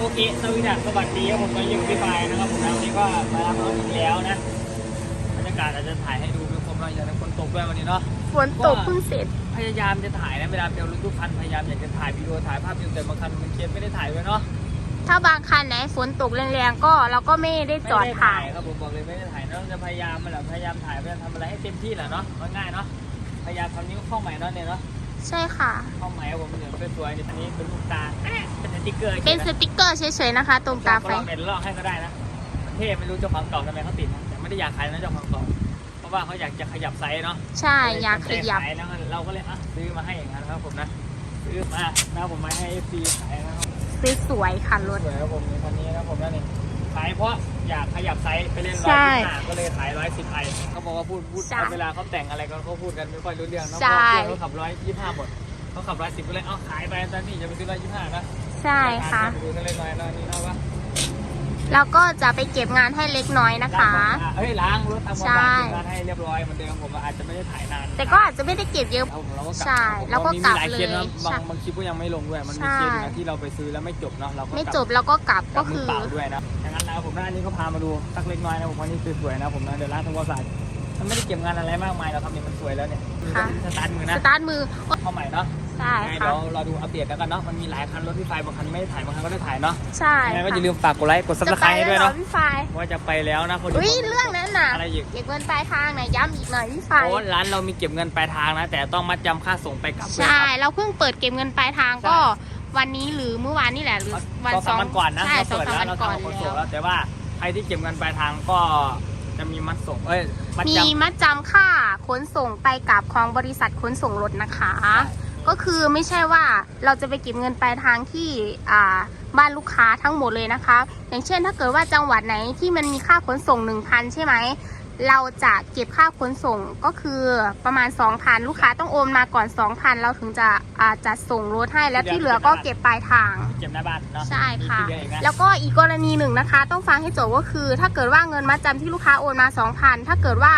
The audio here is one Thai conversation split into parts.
โอเคสวัสดีครับสวัสดีครับผมก็ยิมพี่ไฟนะครับผมนะวันนี้ก็มารับรถอีกแล้วนะบรรยากาศอาจจะถ่ายให้ดูเป็นคมเราอย่างคนตกด้วยวันนี้เนาะฝนตกเพิ่งเสร็จพยายามจะถ่ายนะเวลาเบลรถทุกคันพยายามอยากจะถ่ายวิดีโอถ่ายภาพอยู่แต่บางคันมันเคสไม่ได้ถ่ายไว้เนาะถ้าบางคันไหนฝนตกแรงๆก็เราก็ไม่ได้จอดไม่ไถ่ายครับผมบอกเลยไม่ได้ถ่ายเนาะจะพยายามมันแหละพยายามถ่ายพยายามทำอะไรให้เต็มที่แหละเนาะง่ายๆเนาะพยายามทำนิ้วเข้าใหม่เนาะเนี่ยเนาะ ใช่ค่ะ เข้าใหม่ครับผมเหลืองสวยๆเนี่ยอันนี้เป็นลูกตาเป็นสติ๊กเกอร์เป็นสฉยๆติกเกอร์เฉยๆนะคะ ตรงตาไฟลองเด็ดลอกให้ก็ได้นะเท่ไม่รู้เจ้าของเก่าทำไมเขาติดนะแต่ไม่ได้อยากขายนะเจ้าของเก่าเพราะว่าเขาอยากจะขยับไซส์เนาะใช่อยากขยับขายแล้วเราก็เลยอะซื้อมาให้อย่างนั้นครับผมนะซื้อมานะผมมาให้เอฟซีขายนะครับสวยๆค่ะรถสวยครับผมในคันนี้นะผมนั่นเอง ขายเพราะอยากขยับไซส์ไปเล่นร้ใช่อยสิบห้าก็เลยขายร้อยสิบไอเขาบอกว่าพูดพูดใช่เวลาเขาแต่งอะไรก็เขาพูดกันไม่ค่อยรู้เรื่องเนาะใช่เพราะเพื่อนเขาขับร้อยยี่ห้าหมดเขาขับร้อยสิบก็เลยเอาขายไปตอนนี้จะไปซื้อร้อยยี่ห้านะใช่ค่ะ ไปดูกันเลยหน่อยเนาะนี่เนาะว่า แล้วก็จะไปเก็บงานให้เล็กน้อยนะคะ เฮ้ยล้างรถทำความใช่สะอาดเก็บงานให้เรียบร้อยเหมือนเดิมผมอาจจะไม่ได้ถ่ายนานแต่ก็อาจจะไม่ได้เก็บเยอะเอาเราก็กลับใช่แล้วก็มีกลับหลายเคสนะเลยบาใช่งบางคลิปก็ยังไม่ลงด้วย มันมีใช่เคสนะที่เราไปซื้อแล้วไม่จบเนาะเราก็ไม่กลัจบแล้วก็กลับกลัก็บมืคืออเปล่าด้วยนะอย่างนั้นนะครับผมนะอันนี้ก็พามาดูสักเล็กน้อยนะผมว่านี่สวยๆนะผมนะเดี๋ยวล้างทำความสะอาดมันไม่ได้เก็บงานอะไรมากมายหรอกครับนี่มันสวยแล้วเนี่ยค่ะสตาร์ทมือสนะตาร์ทมือเข้าใหม่เนาะ ใช่ยังไงค่ะ เดี๋ยวเราดูอัปเดตกันกันเนาะ มันมีหลายคันรถพี่ไฟบางคันไม่ได้ถ่ายบางคันก็ได้ถ่ายเนาะใช่ยังไงก็ค่ะอย่าลืมฝากกดไลค์กดซับสจะไคไปรต์ให้แล้ด้วยวเหรอเนาะ พี่ไฟว่าจะไปแล้วนะคนอุ้ยเรื่องนั้นน่ะอะไรอีก เก็บเงินปลายทางนะย้ำอีกหน่อยพี่ไฟ โอ้ร้านเรามีเก็บเงินปลายทางนะ แต่ต้องมัดจำค่าส่งไปกลับด้วยใช่ครับ เราเพิ่งเปิดเก็บเงินปลายทางก็ วันนี้หรือเมื่อวานนี่แหละหรือวันสองสสาอมงวันก่อนนะใช่เราสองเปิดสามแล้ววันเราก่อนทำขนส่งแล้แล้ววแต่ว่าใครที่เก็บเงินปลายทางก็จะมีมัดส่ง เอ้ย มัดมีจำมัดจำค่าขนส่งไปกับของบริษัทขนส่งรถนะคะ ก็คือไม่ใช่ว่าเราจะไปเก็บเงินปลายทางที่อ่าบ้านลูกค้าทั้งหมดเลยนะคะ อย่างเช่นถ้าเกิดว่าจังหวัดไหนที่มันมีค่าขนส่ง 1,000 ใช่ไหม เราจะเก็บค่าขนส่งก็คือประมาณ 2,000 ลูกค้าต้องโอนมาก่อน 2,000 เราถึงจะอ่าจัดส่งรถให้แล้วที่เหลือก็เก็บปลายทาง เก็บหน้าบ้านเนาะใช่ค่ะมีที่เดียวเองนะแล้วก็อีกกรณีหนึ่งนะคะ ต้องฟังให้จบก็คือ ถ้าเกิดว่าเงินมัดจำที่ลูกค้าโอนมา 2,000 ถ้าเกิดว่า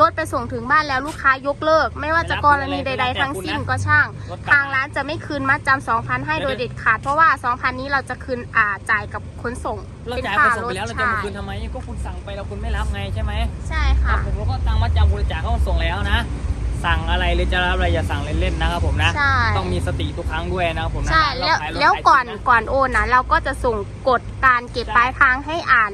รถไปส่งถึงบ้านแล้วลูกค้ายกเลิก ไม่ว่าจะกรณีใด ๆ ทั้งสิ้นก็ช่างรถกลับทางร้านจะไม่คืนมัดจำ2,000ให้โดยเด็ดขาด เพราะว่า2,000นี้เราจะคืนอ่าจ่ายกับขนส่งเราเป็นจ่ายค่าขนส่งรไปถแล้วเราจะใช่มาคืนทำไมก็คุณสั่งไปแล้วคุณไม่รับไงใช่ไหมใช่ค่ะผมก็ตังค์มัดจำคุณจ่ายเขาส่งแล้วนะสั่งอะไรหรือจะรับอะไรอย่าสั่งเล่นๆนะครับผมนะใช่ต้องมีสติทุกครั้งด้วยนะครับผมนะใช่เราแล้วขายรถแล้วขายก่อนจริงะก่อนโอนนะเราก็จะส่งกฎการเก็บใช่ปลายทางให้อ่าน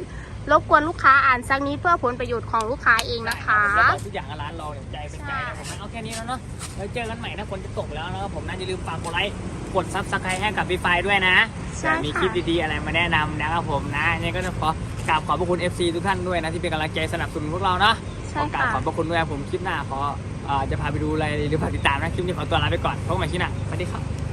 รบกวนลูกค้าอ่านสักนิดเพื่อผลประโยชน์ของลูกค้าเองนะคะใช่รับแล้วก็ทุกอย่างร้านเราเนี่ยใจเป็นใจนะผมนะเอาแค่นี้แล้วเนาะไว้เจอกันใหม่นะฝนจะตกแล้วนะครับผมนะอย่าลืมฝากกดไลค์กดซับสไครต์ให้กับพี่ไฟด้วยนะใช่เผื่อมีค่ะคลิปดีๆอะไรมาแนะนำนะครับผมนะยังไงก็ต้องขอกราบขอบพระคุณ FC ทุกท่านด้วยนะที่เป็นกำลังใจสนับสนุนพวกเราเนาะขใช่อกราบค่ะ ขอบพระคุณด้วยผมคลิปหน้าขอเอ่อจะพาไปดูอะไรหรือพาติดตามนะคลิปนี้ขอตัวลาไปก่อนพบกันใหม่คลิปหน้าสวัสดีครับว้าว